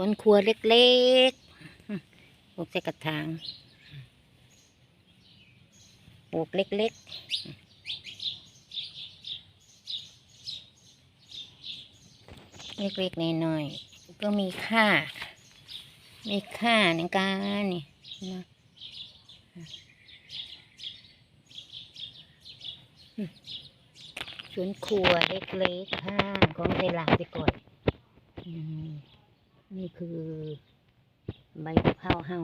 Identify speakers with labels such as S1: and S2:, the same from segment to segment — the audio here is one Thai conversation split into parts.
S1: วนครัวเล็กๆปลูกใส่กระถางปลูกเล็กๆเล็กๆน้อยๆก็มีค่า มีค่าในการนี่นะสวนครัวเล็กๆค่ะของไทยลาวไปก่อนอ นี่คือใบกะเพราเฮา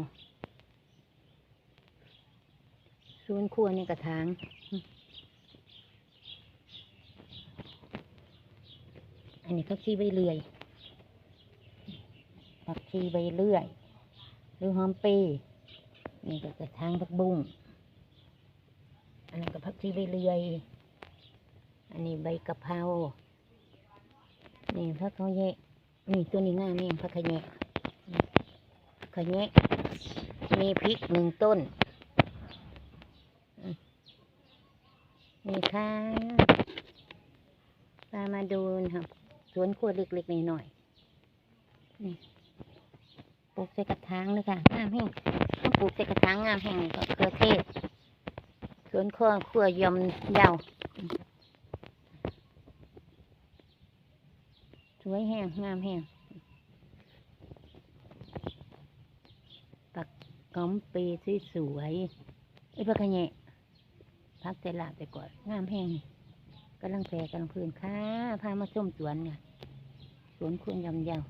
S1: สวนครัวในกระถางอันนี้ก็ขี้ใบเลื่อยผักชีใบเลื่อย หรือหอมเปรนี่ก็กระถางผักบุ้งอันนั้ก็ผักชีใบเลื่อย อันนี้ใบกะเพรา นี่ผักเขาแยะ นี่ตัวนี้ง่ามนี่ผักขะแยะขยะมีพริกหนึ่งต้นมนี่ค่ะพามาดูนะครับสวนครัวเล็กๆหน่อยๆนี่ปลูกใส่กระถางเลยค่ะงามแห้งต้องปลูกใส่กระถางงามแห้งก็เกลือเทศสวนครัวครัวยำยาว สวยแห้งงามแห้งตักก้อมเปีสวยไอ้พักขะแยะพักใจลาบไปก่อนงามแห้งกำลังแพรกำลังพื้นค่ะพามาชมสวนไงสวนคุณยำยาว